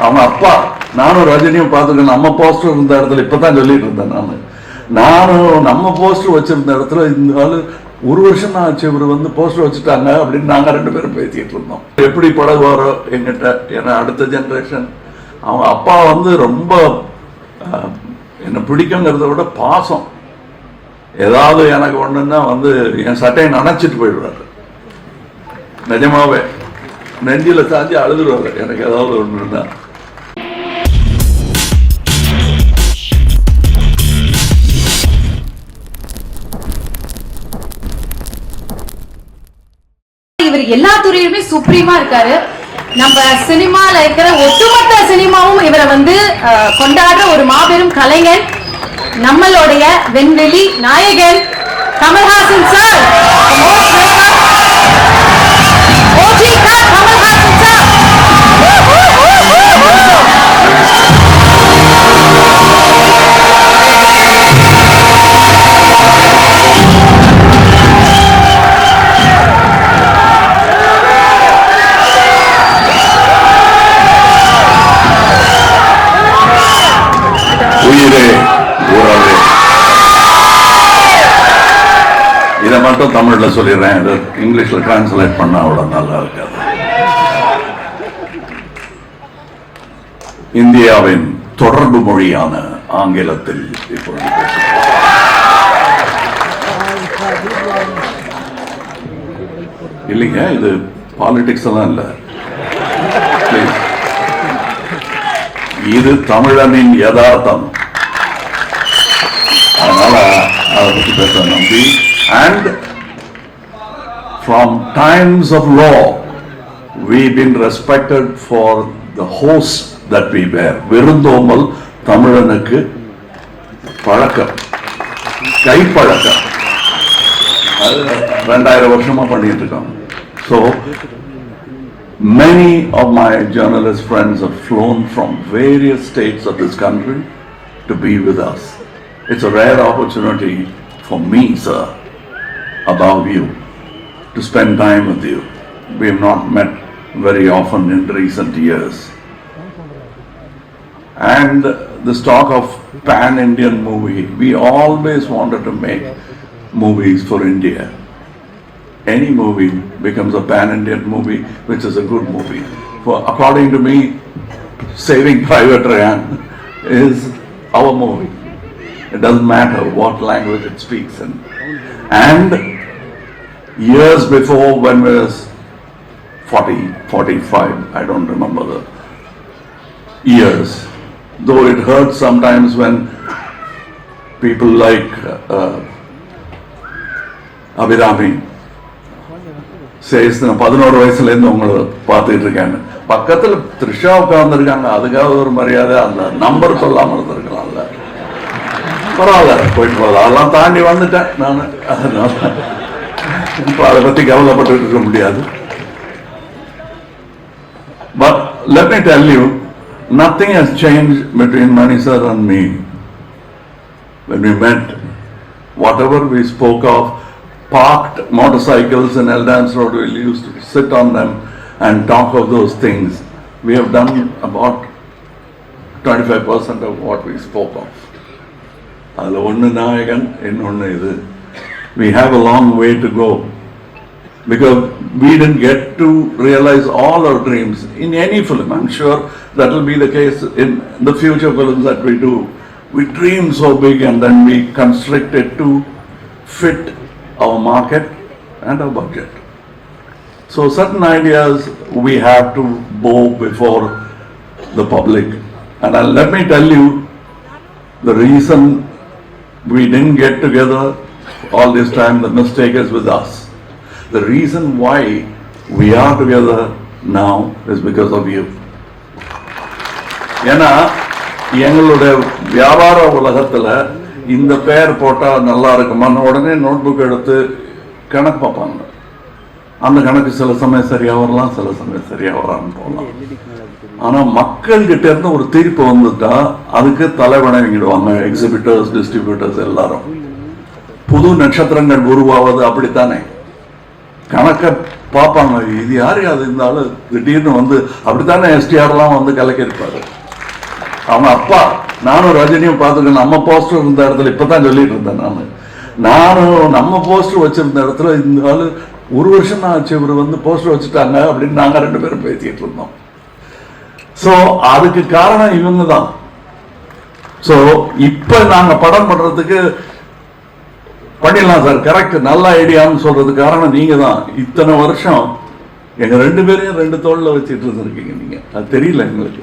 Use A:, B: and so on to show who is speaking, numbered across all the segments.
A: அவங்க அப்பா நானும் ரஜினியும் பார்த்துருக்கேன் நம்ம போஸ்டர் இருந்த இடத்துல இப்பதான் சொல்லிட்டு இருந்தேன் நான். நானும் நம்ம போஸ்டர் வச்சிருந்த இடத்துல இந்த ஆளு ஒரு வருஷம் ஆச்சு இவர் வந்து போஸ்டர் வச்சுட்டாங்க அப்படின்னு நாங்கள் ரெண்டு பேரும் பேசிட்டு இருந்தோம். எப்படி பழகுவாரோ எங்கிட்ட ஏன்னா அடுத்த ஜென்ரேஷன் அவங்க அப்பா வந்து ரொம்ப என்னை பிடிக்குங்கிறத விட பாசம். ஏதாவது எனக்கு ஒன்றுன்னா வந்து என் சட்டையை நனைச்சிட்டு போயிடுவாரு. நிஜமாவே. நெஞ்சில சாஞ்சி அழுதுடுவாரு எனக்கு ஏதாவது ஒன்றுன்னா
B: இவர் எல்லா துறையிலுமே சுப்ரீமா இருக்காரு. நம்ம சினிமால இருக்கிற ஒட்டுமொத்த சினிமாவும் இவரை வந்து கொண்டாடுற ஒரு மாபெரும் கலைஞன் நம்மளுடைய வெண்வெளி நாயகன் கமல்ஹாசன் சார்.
A: மட்டும் தமிழில் சொல்லிடுறேன். இது இங்கிலீஷ்ல டிரான்ஸ்லேட் பண்ணால் அவ்வளோ நல்லா இருக்காது. இந்தியாவின் தொடர்பு மொழியான ஆங்கிலத்தில் இப்பொழுது இல்லைங்க இது பாலிடிக்ஸ் எல்லாம் இல்லை. இது தமிழனின் யதார்த்தம். அதனால அதை பற்றி பேச நம்பி and From times of law we been respected for the host that we bear விருந்தோம்பல் தமிழனுக்கு பழக்கம் கைப்பழக்கம் அது ரெண்டாயிரம் வருஷமா பண்ணிட்டு இருக்காங்க so Many of my journalist friends have flown from various states of this country to be with us. It's a rare opportunity for me, sir, above you, to spend time with you. We have not met very often in recent years. And this talk of pan-Indian movie, we always wanted to make movies for India any movie becomes a pan-Indian movie, which is a good movie. For according to me, Saving Private Ryan is our movie. It doesn't matter what language it speaks in. And years before, when we was 40, 45, I don't remember the years, though it hurts sometimes when people like uh, Abhirami சேஸ் நான் பதினோரு வயசுலேருந்து உங்களை பார்த்துட்டு இருக்கேன் பக்கத்தில் த்ரிஷா உட்கார்ந்துருக்காங்க அதுக்காக ஒரு மரியாதை அந்த நம்பர் சொல்லாமல் இருந்திருக்கலாம்ல பரவாயில்ல போயிட்டு போகலாம் அதெல்லாம் தாண்டி வந்துட்டேன் நான். அதனால இப்போ அதை பத்தி கவலைப்பட்டு இருக்க முடியாது but let me tell you nothing has changed between Mani sir and me when we met, whatever we spoke of, parked motorcycles in Eldance Road, we used to sit on them and talk of those things. We have done about 25% of what we spoke of. அதில் ஒன்று நாயகன் இன்னொன்று இது we have a long way to go because we didn't get to realize all our dreams in any film. I'm sure that will be the case in the future films that we do. We dream so big and then we constrict it to fit our market and our budget. So certain ideas we have to bow before the public. And I'll- let me tell you, the reason we didn't get together all this time, the mistake is with us. The reason why we are together now is because of you. ஏன்னா எங்களுடைய வியாபார உலகத்துல இந்த பெயர் போட்டா நல்லா இருக்குமான்னு உடனே நோட்புக் எடுத்து கணக்கு பார்ப்பாங்க அந்த கணக்கு சில சமயம் சரியாக வரலாம் சில சமயம் சரியா வராமல் போகலாம் ஆனா மக்கள் கிட்ட இருந்து ஒரு தீர்ப்பு வந்துட்டா அதுக்கு தலைவணங்கிடுவாங்க எக்ஸிபிட்டர்ஸ் டிஸ்ட்ரிபியூட்டர்ஸ் எல்லாரும் புது நட்சத்திரங்கள் உருவாவது அப்படித்தானே? கணக்க பார்ப்பாங்க. இது யாரு? அது இந்த ஆளு திடீர்னு வந்து அப்படித்தானே எஸ்டிஆர்லாம் வந்து கலக்கியிருப்பாரு. அவன் அப்பா நானும் ரஜினியும் பார்த்துருக்கேன் நம்ம போஸ்டர் இருந்த இடத்துல இப்பதான் சொல்லிட்டு இருந்தேன் நான். நானும் நம்ம போஸ்டர் வச்சிருந்த இடத்துல இந்த ஆளு ஒரு வருஷம் ஆச்சு இவர் வந்து போஸ்டர் வச்சுட்டாங்க அப்படின்னு நாங்க ரெண்டு பேரும் பேசிட்டு இருந்தோம். சோ அதுக்கு காரணம் இவங்க தான். சோ இப்ப நாங்க படம் பண்றதுக்கு பண்ணிடலாம் சார் கரெக்ட் நல்ல ஐடியான்னு சொல்றது காரணம் நீங்க தான் இத்தனை வருஷம் எங்க ரெண்டு பேரையும் ரெண்டு தோல்ல வச்சுட்டு இருந்திருக்கீங்க நீங்க. அது தெரியல எங்களுக்கு.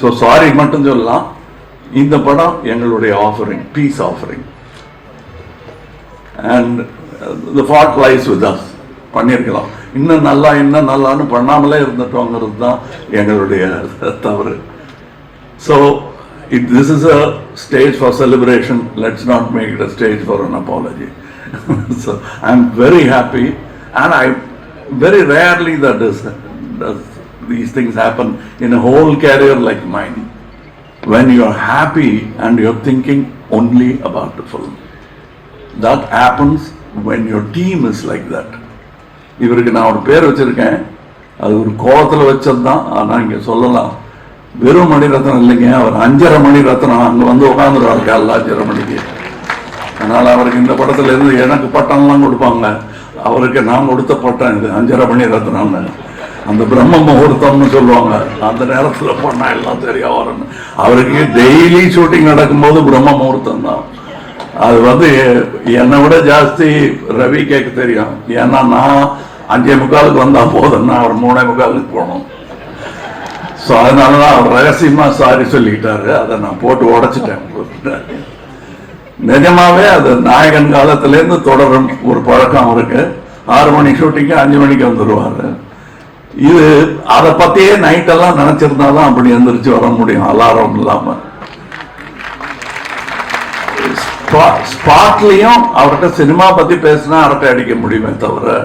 A: ஸோ சாரி மட்டும் சொல்லலாம். இந்த படம் எங்களுடைய offering piece offering and the fault lies with us பண்ணியிருக்கலாம். இன்னும் நல்லா இன்னும் நல்லான்னு பண்ணாமலே இருந்துட்டோங்கிறது தான் எங்களுடைய தவறு. So It this is a stage for celebration let's not make it a stage for an apology so I am very happy and I very rarely that does, does these things happen in a whole career like mine. When you're happy and you're thinking only about the film. That happens when your team is like that. இவருக்கு நான் ஒரு பேர் வச்சிருக்கேன் அது ஒரு கோவத்தில் வச்சது தான் ஆனால் இங்கே சொல்லலாம் வெறும் மணி ரத்னம் இல்லைங்க. அவர் அஞ்சரை மணி ரத்னம் அங்கே வந்து உட்காந்துருவார் காலைல அஞ்சரை மணிக்கு. அதனால் அவருக்கு இந்த படத்துல இருந்து எனக்கு பட்டம்லாம் கொடுப்பாங்க. அவருக்கு நான் கொடுத்த பட்டம் இது அஞ்சரை மணி ரத்னம்னு அந்த பிரம்ம முகூர்த்தம்னு சொல்லுவாங்க. அந்த நேரத்தில் பண்ணா எல்லாம் சரியா வரணும் அவருக்கு டெய்லி ஷூட்டிங் நடக்கும்போது பிரம்ம முகூர்த்தம் தான். அது வந்து என்னை விட ஜாஸ்தி ரவி கேட்க தெரியும். ஏன்னா நான் அஞ்சே முக்காலுக்கு வந்தால் போதும். நான் அவர் மூணே முக்காலுக்கு போகணும். ஸோ அதனால தான் அவர் ரகசியமாக சாரி சொல்லிக்கிட்டாரு. அதை நான் போட்டு உடைச்சிட்டேன். நிஜமாவே அது நாயகன் காலத்திலேருந்து தொடரும் ஒரு பழக்கம் அவருக்கு. ஆறு மணி ஷூட்டிங்கு அஞ்சு மணிக்கு வந்துடுவாரு இது அதை பற்றியே நைட்டெல்லாம் நினச்சிருந்தா தான் அப்படி எந்திரிச்சு வர முடியும். அலாரம் இல்லாமல் ஸ்பாட்லேயும் அவர்கிட்ட சினிமா பற்றி பேசினா அரட்டை அடிக்க முடியுமே தவிர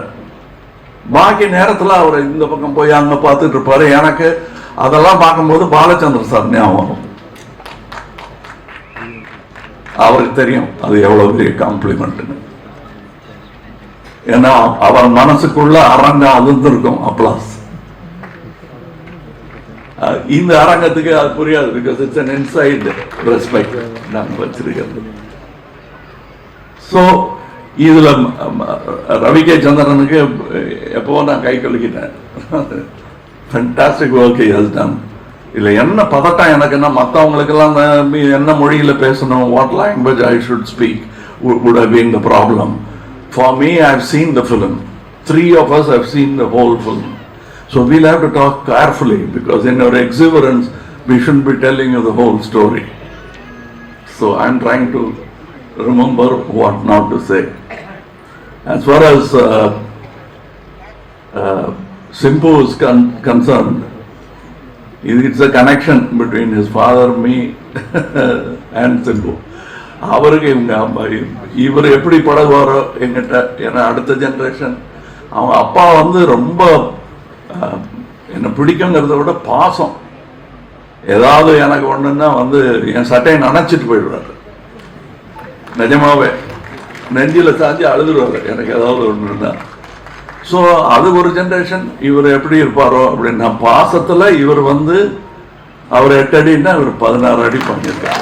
A: பாக்கி நேரத்தில் அவர் இந்த பக்கம் போய் அங்கே பார்த்துட்டு இருப்பாரு. எனக்கு அதெல்லாம் பார்க்கும்போது பாலச்சந்திர சார் ஞாபகம் வரும். அவருக்கு தெரியும் அது எவ்வளவு பெரிய காம்ப்ளிமெண்ட்னு ஏன்னா அவர் மனசுக்குள்ள அரங்கம் அதிர்ந்திருக்கும் அப்ளாஸ் இந்த அரங்கத்துக்கு அது புரியாது because it's an inside respect நாங்கள் வச்சிருக்கிறது. ஸோ இதுல ரவி கே சந்திரனுக்கு எப்போ நான் கை கழுக்கிட்டேன் ஃபண்டாஸ்டிக் ஒர்க் ஹஸ் டன் இதுல என்ன பதட்டம் எனக்கு என்ன மற்றவங்களுக்கெல்லாம் என்ன மொழியில பேசணும் what language I should speak would have been the problem. For me, I've seen the film. Three of us have seen the whole film. So we'll have to talk carefully because in our exuberance, we shouldn't be telling you the whole story. So I'm trying to remember what not to say. As far as uh, uh, Simpu is con- concerned, it- it's a connection between his father, me, and Simpu. அவருக்கு இவங்க அம்மா- இவர் எப்படி பழகுவாரோ எங்கிட்ட ஏன்னா அடுத்த generation அவங்க அப்பா வந்து ரொம்ப என்னை பிடிக்குங்கிறத விட பாசம். ஏதாவது எனக்கு ஒன்றுன்னா வந்து என் சட்டையை நனைச்சிட்டு போயிடுவாரு. நிஜமாவே நெஞ்சில சாஞ்சி அழுதுடுவார் எனக்கு ஏதாவது ஒன்றுன்னா ஸோ அது ஒரு ஜென்ரேஷன் இவர் எப்படி இருப்பாரோ அப்படின்னா பாசத்துல இவர் வந்து அவர் எட்டு அடின்னா இவர் பதினாறு அடி பண்ணியிருக்காரு.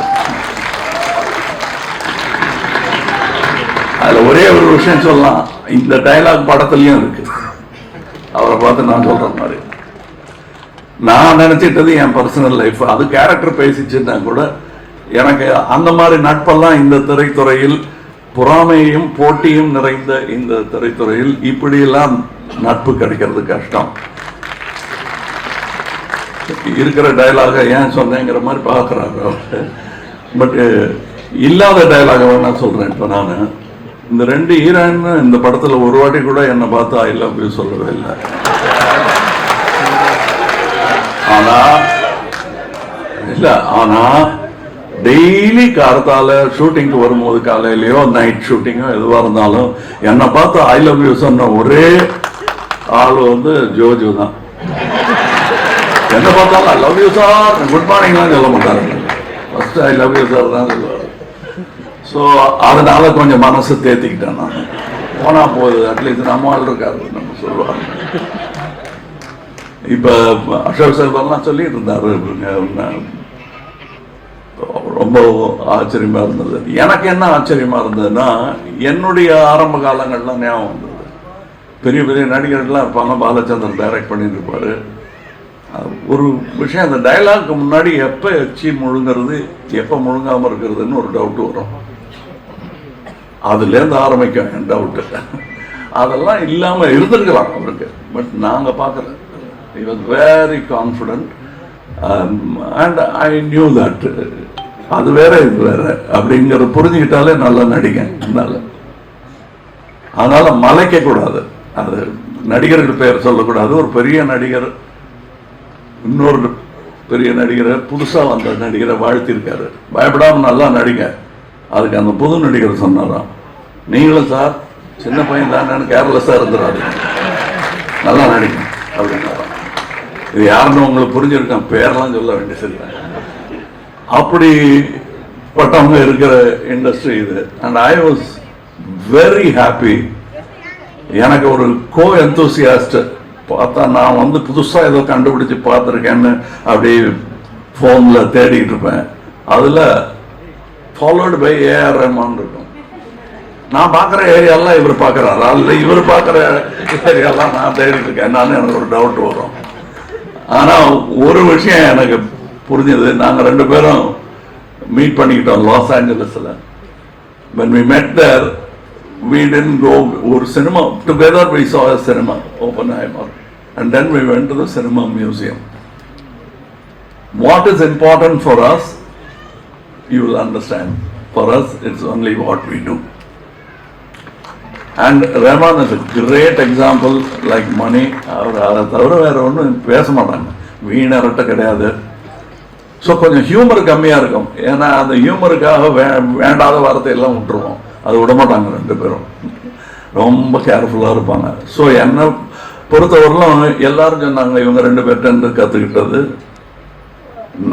A: அதுல ஒரே ஒரு விஷயம் சொல்லலாம். இந்த டைலாக் படத்துலயும் இருக்கு. அவரை பார்த்து நான் சொல்ற மாதிரி. நான் நினைச்சிட்டது என் பர்சனல் லைஃப் அது கேரக்டர் பேசிச்சுன்னா கூட எனக்கு அந்த மாதிரி நட்பெல்லாம் இந்த திரைத்துறையில் பொறாமையும் போட்டியும் நிறைந்த இந்த திரைத்துறையில் இப்படியெல்லாம் நட்பு கிடைக்கிறது கஷ்டம். இருக்கிற டயலாக ஏன் சொன்னேங்கிற மாதிரி பார்க்குறாங்க அவர் பட் இல்லாத டயலாக வேணா சொல்கிறேன் இப்போ நான். இந்த ரெண்டு ஹீரோயின் இந்த படத்தில் ஒரு வாட்டி கூட என்னை பார்த்து ஐ லவ் யூ சொல்லவே இல்லை. ஆனா இல்லை ஆனா டெய்லி காரத்தால ஷூட்டிங்க்கு வரும்போது காலையிலயோ நைட் ஷூட்டிங்கோ எதுவாக இருந்தாலும் என்னை பார்த்து ஐ லவ் யூ சொன்ன ஒரே ஆள் வந்து ஜோஜு தான். என்ன பார்த்தாலும் I love you sir good மார்னிங்லாம் சொல்ல மாட்டாரு. First I love you sir தான் சொல்லுவார். ஸோ அதனால கொஞ்சம் மனசு தேத்திக்கிட்டேன் நான். போனா போகுது அட்லீஸ்ட் நம்ம ஆள் இருக்காரு நம்ம சொல்லுவாங்க இப்போ அசோக் செல்வன்லாம் சொல்லிட்டு இருந்தாரு. ரொம்ப ஆச்சரியமா இருந்தது. எனக்கு என்ன ஆச்சரியமா இருந்ததுன்னா என்னுடைய ஆரம்ப காலங்கள்லாம் ஞாபகம் வந்தது. பெரிய பெரிய நடிகர்கள்லாம் இருப்பாங்க பாலச்சந்திரன் டைரக்ட் பண்ணியிருப்பார் ஒரு விஷயம் அந்த டைலாக்கு முன்னாடி எப்போ எச்சி முழுங்கிறது எப்போ முழுங்காமல் இருக்கிறதுன்னு ஒரு டவுட்டு வரும். அதுலேருந்து ஆரம்பிக்கும் என் டவுட்டு அதெல்லாம் இல்லாமல் இருந்திருக்கலாம் அவருக்கு. பட் நாங்கள் பார்க்கல. He was very confident and I knew that அது வேற இது வேற. அப்படிங்கிற புரிஞ்சுக்கிட்டாலே நல்லா நடிகன். நல்ல. அதனால மலைக்க கூடாது. அது நடிகர்கள் பெயர் சொல்லக்கூடாது. ஒரு பெரிய நடிகர் இன்னொரு பெரிய நடிகரை புதுசா வந்த நடிகரை வாழ்த்திருக்காரு. பயப்படாம நல்லா நடிங்க. அதுக்கு அந்த புது நடிகர் சொன்னாராம். நீங்களும் சார் சின்ன பையன் தான் கேர்லெஸ்ஸா இருந்துடாது நல்லா நடிங்க. அப்படின்னாராம். இது யாருன்னு உங்களுக்கு புரிஞ்சிருக்கான் பேரெல்லாம் சொல்ல வேண்டிய அப்படி அப்படிப்பட்டவங்க இருக்கிற இண்டஸ்ட்ரி இது. And I was very happy எனக்கு ஒரு கோ எந்தூசியாஸ்ட் பார்த்தா நான் வந்து புதுசாக ஏதோ கண்டுபிடிச்சி பார்த்துருக்கேன்னு அப்படி ஃபோனில் தேடிக்கிட்டு இருப்பேன். அதில் ஃபாலோடு பை ஏஆர் ரஹ்மான் இருக்கும். நான் பார்க்குற ஏரியாலாம் இவர் பார்க்குறாரு? அதில் இவர் பார்க்குற ஏரியாலாம் நான் தேடிட்டு இருக்கேன். என்னன்னு எனக்கு ஒரு டவுட் வரும். ஆனால் ஒரு விஷயம் எனக்கு புரிஞ்சது நாங்கள் ரெண்டு பேரும் மீட் பண்ணிக்கிட்டோம் லாஸ் ஏஞ்சலஸில் when we met there, we didn't go ஒரு cinema. Together we saw a cinema, Oppenheimer. And then we went to the cinema museum. What is important for us, you will understand. For us, it's only what we do. And Rahman is a great example like money. அவர் அதை தவிர வேற ஒன்றும் பேச மாட்டாங்க வீணரட்ட கிடையாது so கொஞ்சம் humour கம்மியாக இருக்கும். ஏன்னா அந்த ஹியூமருக்காக வே வேண்டாத வார்த்தையெல்லாம் விட்டுருவோம். அது விட மாட்டாங்க ரெண்டு பேரும். ரொம்ப கேர்ஃபுல்லாக இருப்பாங்க. ஸோ என்னை பொறுத்தவரையிலும் எல்லாரும் சொன்னாங்க இவங்க ரெண்டு பேர்கிட்ட கற்றுக்கிட்டது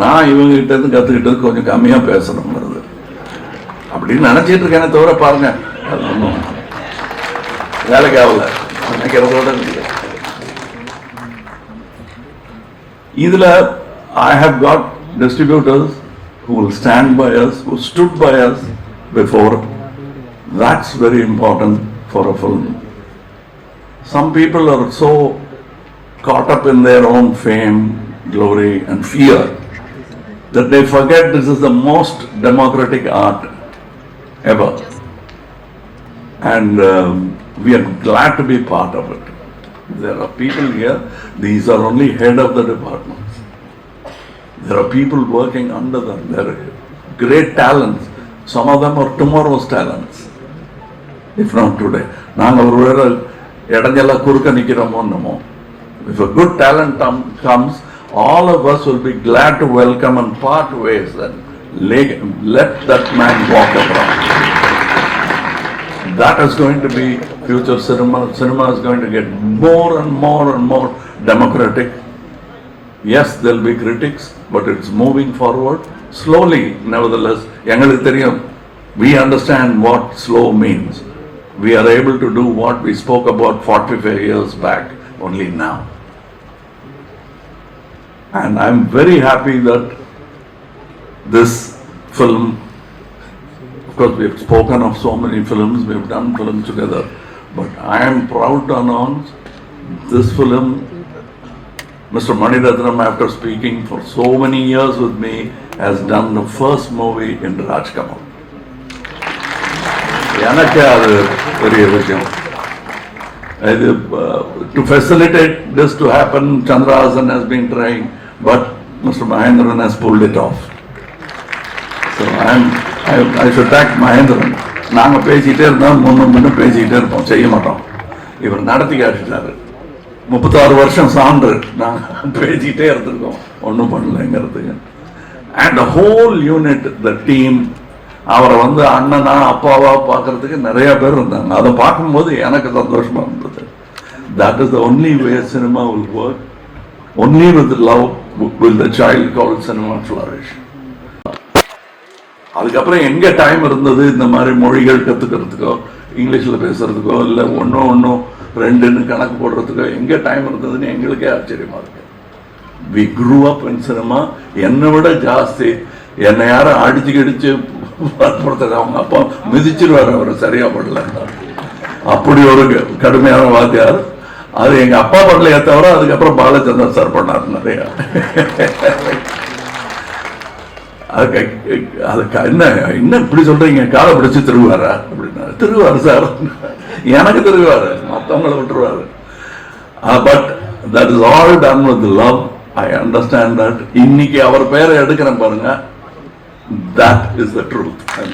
A: நான் இவங்க இருந்து கற்றுக்கிட்டது கொஞ்சம் கம்மியாக பேசணுங்கிறது. அப்படின்னு நினச்சிட்டு இருக்கேனே தவிர பாருங்க. அது ஒன்றும் வேலைக்கு ஆகல. நினைக்கிறதோட இதில் I have got distributors who will stand by us, who stood by us before. That's very important for a film. Some people are so caught up in their own fame, glory, and fear that they forget this is the most democratic art ever. And um, we are glad to be part of it. There are people here, these are only head of the departments. There are people working under them. There are great talents. Some of them are tomorrow's talents, if not today. நாங்கள் ஒருவேளை இடைஞ்செல்லாம் குறுக்க நிற்கிறோமோ என்னமோ If a good talent com- comes, all of us will be glad to welcome and part ways and lay- let that man walk around. That is going to be future cinema. Cinema is going to get more and more and more democratic. Yes, there'll be critics, but it's moving forward slowly. Nevertheless, எங்களுக்கு தெரியும் we understand what slow means. We are able to do what we spoke about 45 years back, only now. And I'm very happy that this film of course, we have spoken of so many films, we have done films together, but I am proud to announce this film, Mr. Mani Ratnam, after speaking for so many years with me, has done the first movie in Rajkamal. எனக்கு அது பெரிய விஷயம் இது to facilitate this to happen Chandrahasan has been trying but mister Mahendran has pulled it off so I I should thank Mahendran நாங்கள் பேசிக்கிட்டே இருந்தோம் முன்னும் முன்னும் பேசிக்கிட்டே இருப்போம் செய்ய மாட்டோம் இவர் நடத்தி காட்டிட்டாரு முப்பத்தாறு வருஷம் சான்று. நாங்கள் பேசிக்கிட்டே இருந்திருக்கோம். ஒன்றும் பண்ணலைங்கிறதுக்கு and whole unit the team அவரை வந்து அண்ணனா அப்பாவா பார்க்கறதுக்கு நிறைய பேர் இருந்தாங்க. அதை பார்க்கும்போது எனக்கு சந்தோஷமா இருந்தது. That is the only way cinema will work only with love will the child call cinema flourish அதுக்கப்புறம் எங்க டைம் இருந்தது? இந்த மாதிரி மொழிகள் கத்துக்கிறதுக்கோ இங்கிலீஷில் பேசுறதுக்கோ இல்லை ஒன்றும் ஒன்றும் ரெண்டுன்னு கணக்கு போடுறதுக்கோ எங்கே டைம் இருந்ததுன்னு எங்களுக்கே ஆச்சரியமா இருக்கு. We grew up in cinema என்னை விட ஜாஸ்தி. என்னை யாரும் அடிச்சு கடிச்சு வற்புறுத்தது அவங்க அப்பா மிதிச்சிருவார் அவர் சரியா படல. அப்படி ஒரு கடுமையான வாத்தியார். அது எங்க அப்பா படலையே தவிர அதுக்கப்புறம் பாலச்சந்திரன் சார் பண்ணார் நிறையா. அதுக்கு என்ன என்ன இப்படி சொல்றீங்க? காலை பிடிச்சி திருவாரா? அப்படின்னா திருவாரு சார். எனக்கு திருவாரு மற்றவங்களை விட்டுருவாரு. But that is all done with love I understand that இன்னைக்கு அவர் பேரை எடுக்கிறேன் பாருங்க. That is the truth